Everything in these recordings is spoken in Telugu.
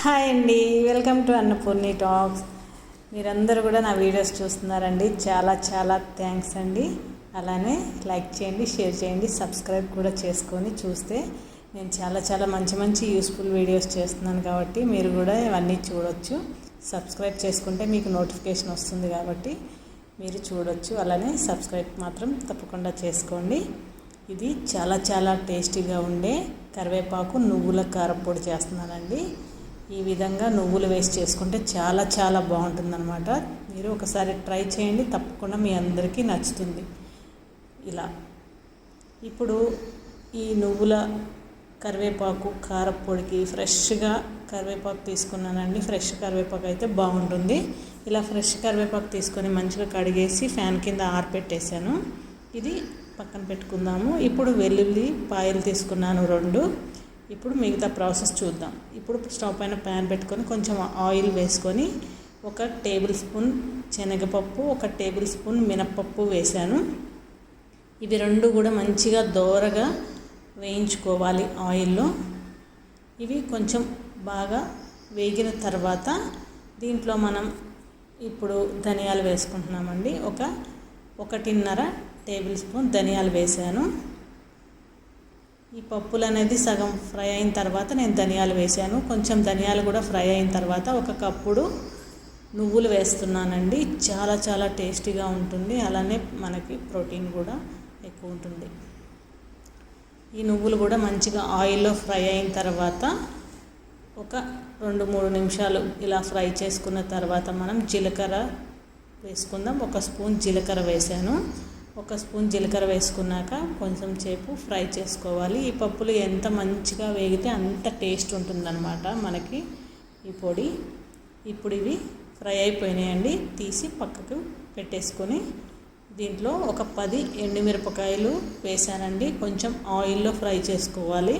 హాయ్ అండి. Welcome to Annapurni talks. మీరందరూ కూడా నా వీడియోస్ చూస్తున్నారండి. చాలా చాలా థ్యాంక్స్ అండి. అలానే లైక్ చేయండి షేర్ చేయండి సబ్స్క్రైబ్ కూడా చేసుకొని చూస్తే నేను చాలా చాలా మంచి మంచి యూస్ఫుల్ వీడియోస్ చేస్తున్నాను కాబట్టి మీరు కూడా ఇవన్నీ చూడొచ్చు. సబ్స్క్రైబ్ చేసుకుంటే మీకు నోటిఫికేషన్ వస్తుంది కాబట్టి మీరు చూడొచ్చు. అలానే సబ్స్క్రైబ్ మాత్రం తప్పకుండా చేసుకోండి. ఇది చాలా చాలా టేస్టీగా ఉండే కరివేపాకు నువ్వుల కారపొడి చేస్తున్నానండి. ఈ విధంగా నువ్వులు వేసి చేసుకుంటే చాలా చాలా బాగుంటుందన్నమాట. మీరు ఒకసారి ట్రై చేయండి తప్పకుండా మీ అందరికీ నచ్చుతుంది. ఇలా. ఇప్పుడు ఈ నువ్వుల కరివేపాకు కారపొడికి ఫ్రెష్గా కరివేపాకు తీసుకున్నానండి. ఫ్రెష్ కరివేపాకు అయితే బాగుంటుంది. ఇలా ఫ్రెష్ కరివేపాకు తీసుకొని మంచిగా కడిగేసి ఫ్యాన్ కింద ఆరపెట్టేశాను. ఇది పక్కన పెట్టుకుందాము. ఇప్పుడు వెల్లుల్లి పాయలు తీసుకున్నాను రెండు. ఇప్పుడు మిగతా ప్రాసెస్ చూద్దాం. ఇప్పుడు స్టవ్ పైన ప్యాన్ పెట్టుకొని కొంచెం ఆయిల్ వేసుకొని ఒక టేబుల్ స్పూన్ శనగపప్పు ఒక టేబుల్ స్పూన్ మినప్పప్పు వేశాను. ఇవి రెండు కూడా మంచిగా దోరగా వేయించుకోవాలి ఆయిల్లో. ఇవి కొంచెం బాగా వేగిన తర్వాత దీంట్లో మనం ఇప్పుడు ధనియాలు వేసుకుంటున్నామండి. ఒక ఒకటిన్నర టేబుల్ స్పూన్ ధనియాలు వేసాను ఈ పప్పులు అనేది సగం ఫ్రై అయిన తర్వాత నేను ధనియాలు వేసాను. కొంచెం ధనియాలు కూడా ఫ్రై అయిన తర్వాత ఒక కప్పుడు నువ్వులు వేస్తున్నానండి. చాలా చాలా టేస్టీగా ఉంటుంది. అలానే మనకి ప్రోటీన్ కూడా ఎక్కువ ఉంటుంది. ఈ నువ్వులు కూడా మంచిగా ఆయిల్లో ఫ్రై అయిన తర్వాత ఒక రెండు మూడు నిమిషాలు ఇలా ఫ్రై చేసుకున్న తర్వాత మనం జీలకర్ర వేసుకుందాం. ఒక స్పూన్ జీలకర్ర వేసాను. ఒక స్పూన్ జీలకర్ర వేసుకున్నాక కొంచెం సేపు ఫ్రై చేసుకోవాలి. ఈ పప్పులు ఎంత మంచిగా వేగితే అంత టేస్ట్ ఉంటుందన్నమాట మనకి ఈ పొడి. ఇప్పుడు ఇవి ఫ్రై అయిపోయినాయండి. తీసి పక్కకు పెట్టేసుకొని దీంట్లో ఒక పది ఎండుమిరపకాయలు వేసానండి. కొంచెం ఆయిల్లో ఫ్రై చేసుకోవాలి.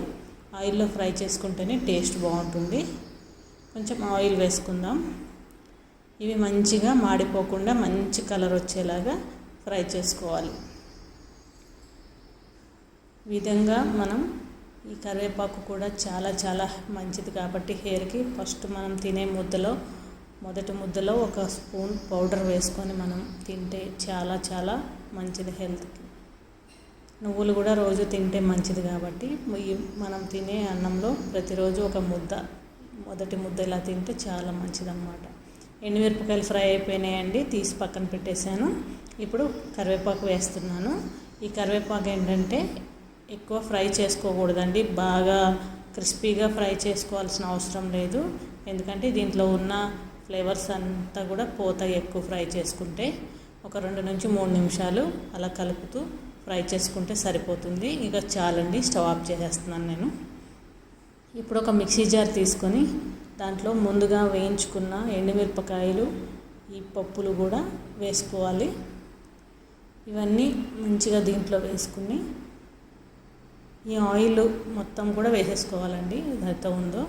ఆయిల్లో ఫ్రై చేసుకుంటేనే టేస్ట్ బాగుంటుంది. కొంచెం ఆయిల్ వేసుకుందాం. ఇవి మంచిగా మాడిపోకుండా మంచి కలర్ వచ్చేలాగా ఫ్రై చేసుకోవాలి. విధంగా మనం ఈ కరివేపాకు కూడా చాలా చాలా మంచిది కాబట్టి హెయిర్కి ఫస్ట్ మనం తినే ముద్దలో మొదటి ముద్దలో ఒక స్పూన్ పౌడర్ వేసుకొని మనం తింటే చాలా చాలా మంచిది హెల్త్కి. నువ్వులు కూడా రోజు తింటే మంచిది కాబట్టి మనం తినే అన్నంలో ప్రతిరోజు ఒక ముద్ద మొదటి ముద్ద ఇలా తింటే చాలా మంచిదన్నమాట. ఎండుమిరపకాయలు ఫ్రై అయిపోయినాయండి తీసి పక్కన పెట్టేశాను. ఇప్పుడు కరివేపాకు వేస్తున్నాను. ఈ కరివేపాకు ఏంటంటే ఎక్కువ ఫ్రై చేసుకోకూడదండి. బాగా క్రిస్పీగా ఫ్రై చేసుకోవాల్సిన అవసరం లేదు. ఎందుకంటే దీంట్లో ఉన్న ఫ్లేవర్స్ అంతా కూడా పోతాయి ఎక్కువ ఫ్రై చేసుకుంటే. ఒక రెండు నుంచి మూడు నిమిషాలు అలా కలుపుతూ ఫ్రై చేసుకుంటే సరిపోతుంది. ఇక చాలండి స్టవ్ ఆఫ్ చేసేస్తున్నాను నేను. ఇప్పుడు ఒక మిక్సీ జార్ తీసుకొని దాంట్లో ముందుగా వేయించుకున్న ఎండుమిరపకాయలు ఈ పప్పులు కూడా వేసుకోవాలి. ఇవన్నీ మంచిగా దీంట్లో వేసుకుని ఈ ఆయిల్ మొత్తం కూడా వేసేసుకోవాలండి ఏదైతే ఉందో.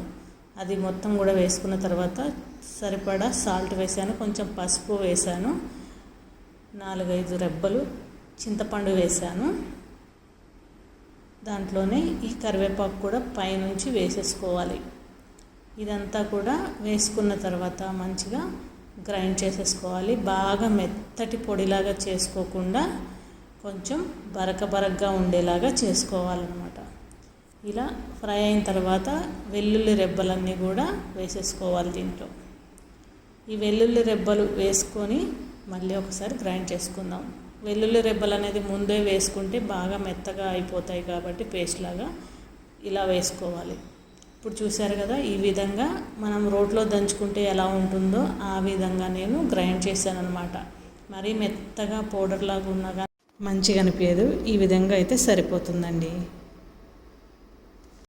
అది మొత్తం కూడా వేసుకున్న తర్వాత సరిపడా సాల్ట్ వేసాను కొంచెం పసుపు వేసాను నాలుగైదు రెబ్బలు చింతపండు వేసాను. దాంట్లోనే ఈ కరివేపాకు కూడా పైనుంచి వేసేసుకోవాలి. ఇదంతా కూడా వేసుకున్న తర్వాత మంచిగా గ్రైండ్ చేసేసుకోవాలి. బాగా మెత్తటి పొడిలాగా చేసుకోకుండా కొంచెం బరక బరకగా ఉండేలాగా చేసుకోవాలన్నమాట. ఇలా ఫ్రై అయిన తర్వాత వెల్లుల్లి రెబ్బలన్నీ కూడా వేసేసుకోవాలి దీంట్లో. ఈ వెల్లుల్లి రెబ్బలు వేసుకొని మళ్ళీ ఒకసారి గ్రైండ్ చేసుకుందాం. వెల్లుల్లి రెబ్బలు అనేది ముందే వేసుకుంటే బాగా మెత్తగా అయిపోతాయి కాబట్టి పేస్ట్ లాగా ఇలా వేసుకోవాలి. ఇప్పుడు చూశారు కదా ఈ విధంగా మనం రోట్లో దంచుకుంటే ఎలా ఉంటుందో ఆ విధంగా నేను గ్రైండ్ చేశాను అనమాట మరీ మెత్తగా పౌడర్ లాగా ఉన్నగా మంచిగా అనిపించదు. ఈ విధంగా అయితే సరిపోతుందండి.